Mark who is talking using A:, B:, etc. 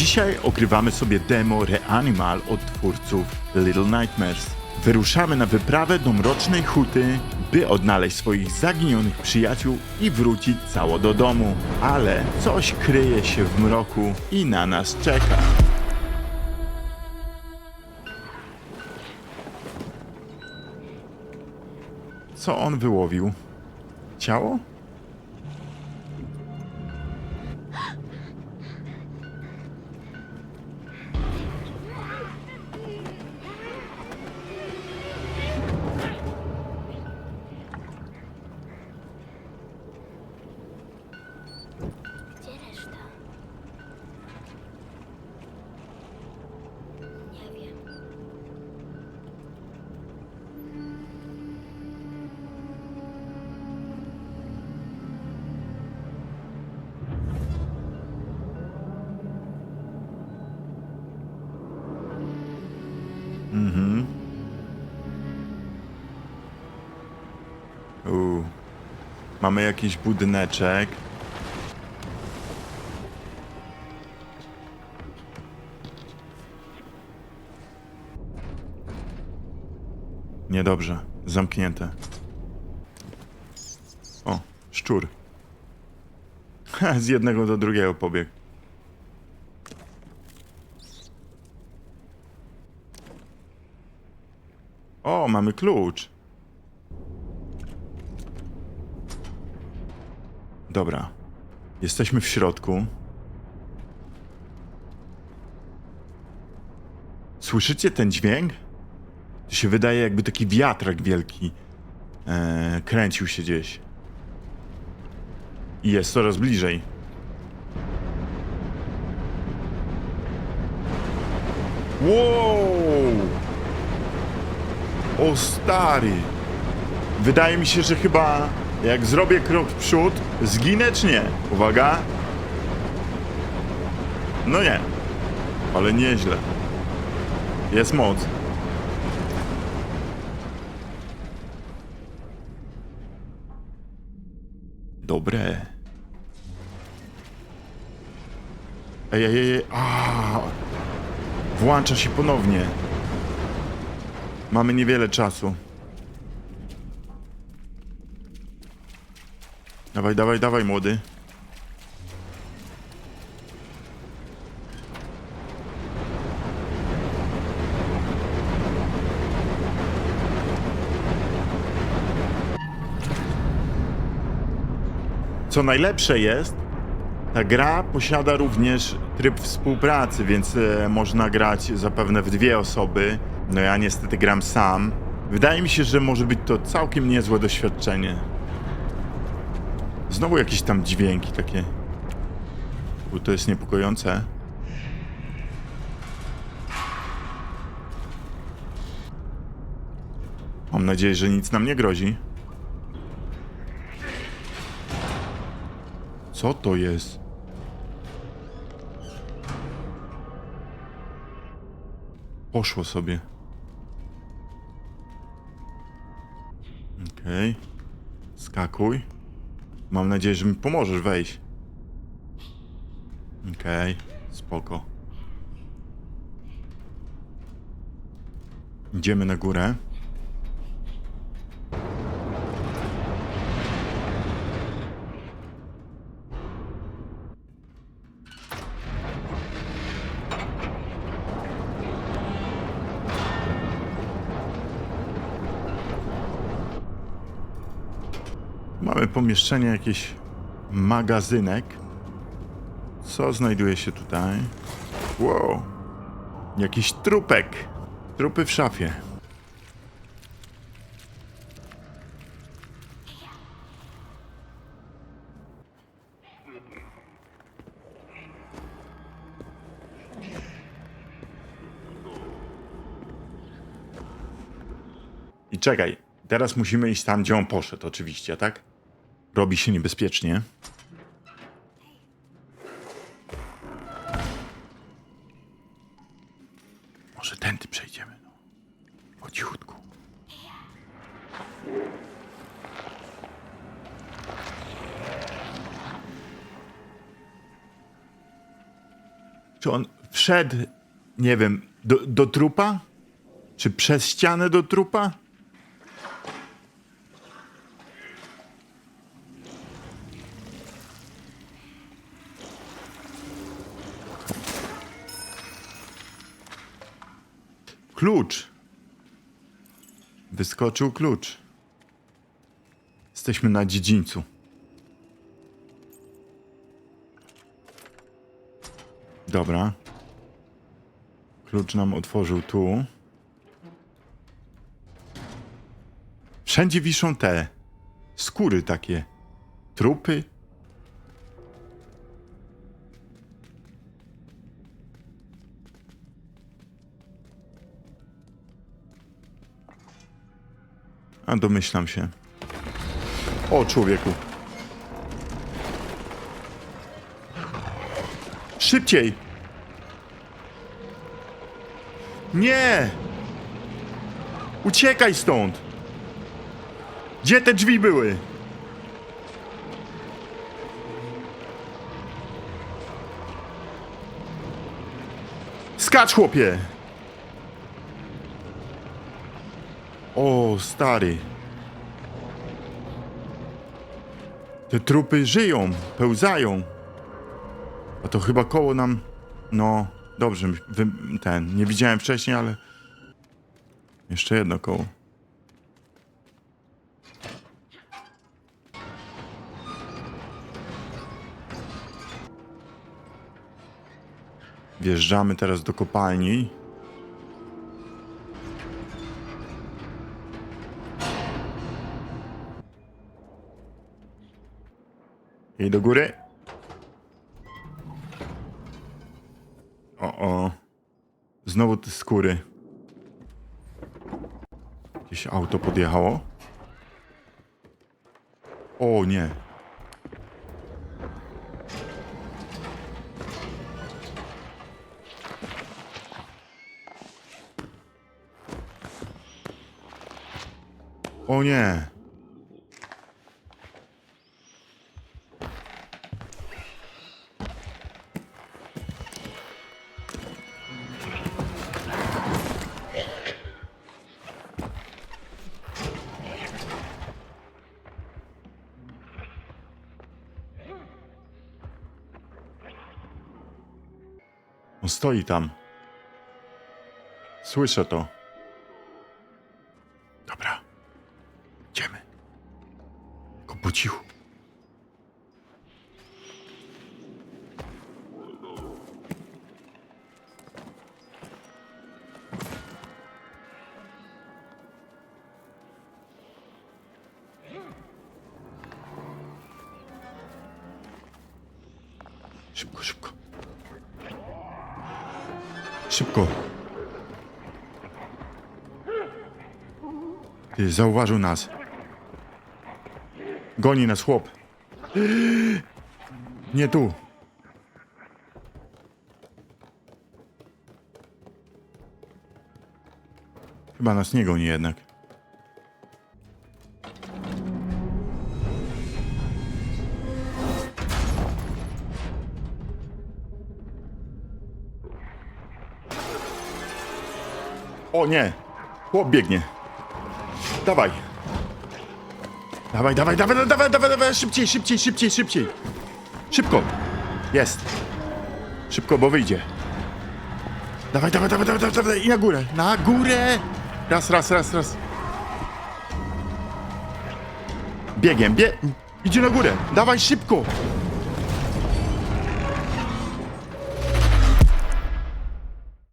A: Dzisiaj ogrywamy sobie demo Reanimal od twórców Little Nightmares. Wyruszamy na wyprawę do Mrocznej Huty, by odnaleźć swoich zaginionych przyjaciół i wrócić cało do domu. Ale coś kryje się w mroku i na nas czeka. Co on wyłowił? Ciało? Mamy jakiś budyneczek. Niedobrze. Zamknięte. O, szczur. Z jednego do drugiego pobiegł. O, mamy klucz. Dobra. Jesteśmy w środku. Słyszycie ten dźwięk? To się wydaje, jakby taki wiatrak wielki e, kręcił się gdzieś. I jest coraz bliżej. Wow! O stary! Wydaje mi się, że chyba jak zrobię krok w przód, zginę czy nie? Uwaga. No nie. Ale nieźle. Jest moc. Dobre. Ej, ej, ej, Włącza się ponownie. Mamy niewiele czasu. Dawaj, dawaj, dawaj, młody. Co najlepsze jest, ta gra posiada również tryb współpracy, więc e, można grać zapewne w dwie osoby. No ja niestety gram sam. Wydaje mi się, że może być to całkiem niezłe doświadczenie. Znowu jakieś tam dźwięki takie. Bo to jest niepokojące. Mam nadzieję, że nic nam nie grozi. Co to jest? Poszło sobie. Okej. Skakuj. Mam nadzieję, że mi pomożesz wejść. Okej, spoko. Idziemy na górę. Mamy pomieszczenie, jakiś magazynek. Co znajduje się tutaj? Wow. Jakiś trupek. Trupy w szafie. I czekaj, teraz musimy iść tam, gdzie on poszedł, oczywiście, tak? Robi się niebezpiecznie. Może tędy przejdziemy. No. Po cichutku. Czy on wszedł, nie wiem, do, do trupa? Czy przez ścianę do trupa? Klucz. Wyskoczył klucz. Jesteśmy na dziedzińcu. Dobra. Klucz nam otworzył tu. Wszędzie wiszą te skóry takie. Trupy. A domyślam się. O, człowieku. Szybciej! Nie! Uciekaj stąd! Gdzie te drzwi były? Skacz, chłopie! O, stary. Te trupy żyją, pełzają. A to chyba koło nam. No, dobrze, wy, ten. Nie widziałem wcześniej, ale. Jeszcze jedno koło. Wjeżdżamy teraz do kopalni. I do góry. O, o. Znowu te skóry. Jakieś auto podjechało. O nie. O nie. Stoi tam. Słyszę to. Dobra. Idziemy. Tylko po cichu. Szybko, szybko. Szybko. Ty, zauważył nas. Goni nas chłop. Nie tu. Chyba nas nie goni jednak. O nie! Chłop biegnie. Dawaj. Dawaj, dawaj, dawaj, dawaj, dawaj, dawaj, szybciej, szybciej, szybciej, szybciej. Szybko. Jest. Szybko, bo wyjdzie. Dawaj, dawaj, dawaj, dawaj, dawaj, i na górę. Na górę. Raz, raz, raz, raz. Biegiem, bie... Idzie na górę. Dawaj szybko.